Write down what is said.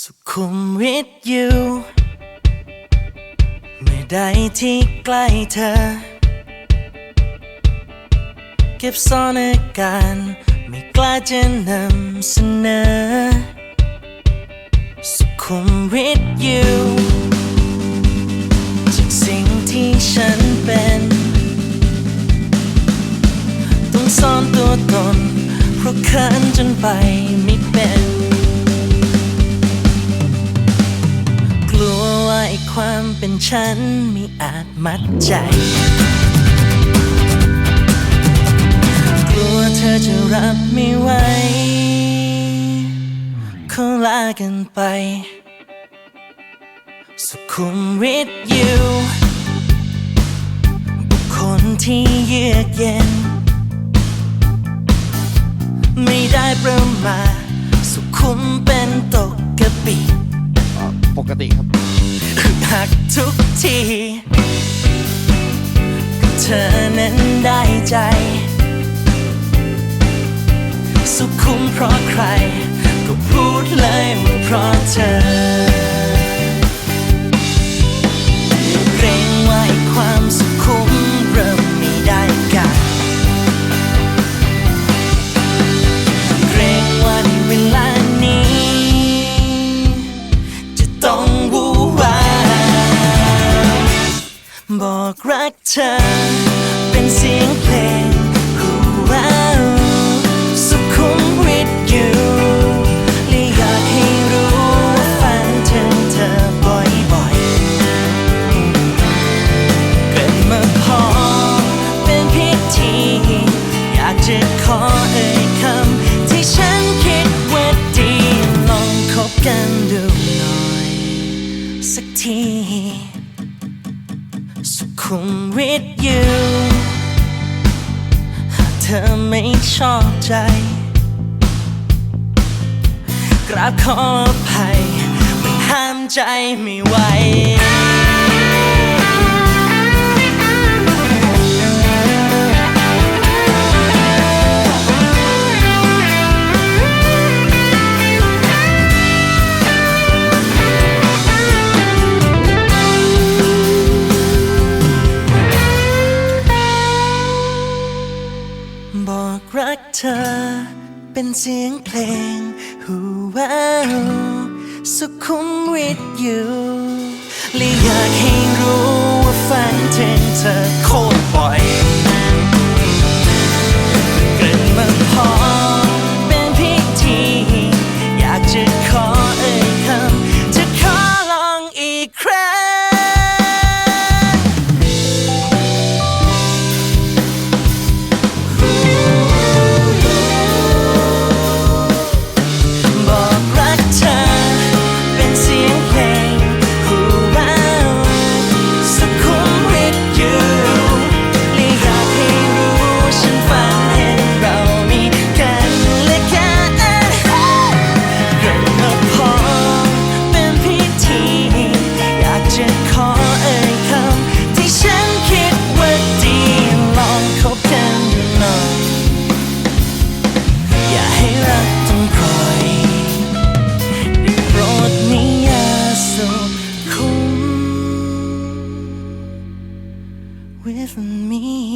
สุขุมวิทอยู่ เมื่อใดที่ใกล้เธอ เก็บซ่อนอาการไม่กล้าจะนำเสนอ สุขุมวิทอยู่จากสิ่งที่ฉันเป็นต้องซ่อนตัวตนเพราะเขินจนไปไม่เป็น ฉันไม่อาจมัดใจ กลัวเธอจะรับไม่ไหวขอลากันไป สุขุมวิทอยู่บุคคลที่เยือกเย็น ไม่ได้ประมาทสุขุมเป็นตกกระบี่ปกติครับ หักทุกทีก็เธอนั้นได้ใจ สุขุมเพราะใคร ก็พูดเลยว่าเพราะเธอ ธอ เป็นเสียงเพลงฮูว้าสุขุมวิทอยู่และอยากให้รู้ว่าฝันถึงเธอบ่อยๆเกิดมาพอเป็นพิธี อยากจะขอเอ่ยคำที่ฉันคิดว่าดีลองคบกันดูหน่อย สักที คุมวิทอยู่หากเธอไม่ชอบใจ กราบขออภัยมันห้ามใจไม่ไหว บอกรักเธอ เป็นเสียงเพลงหูว้าวสุขุมวิทอยู่และอยากให้รู้ว่าฝันถึงเธอโคตรบ่อย with me